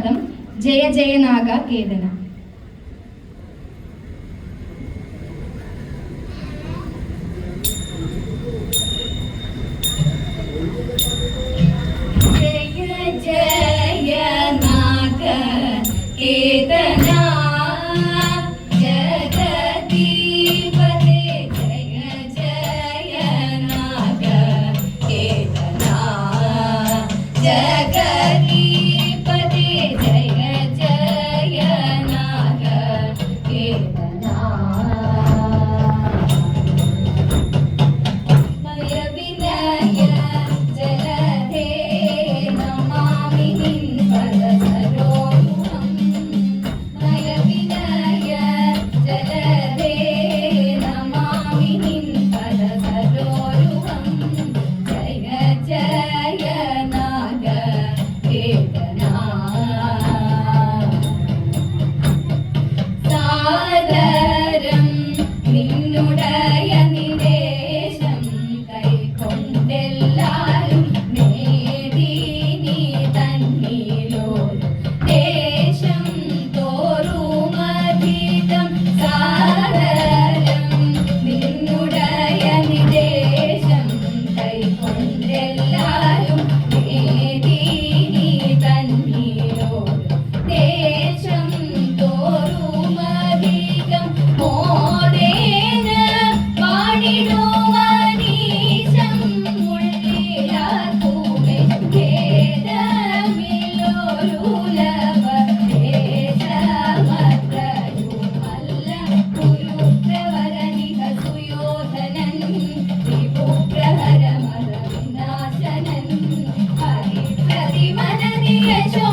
പദം ജയ ജയ നാഗ കേതന. ജയ ജയ നാഗ കേതന. pecho.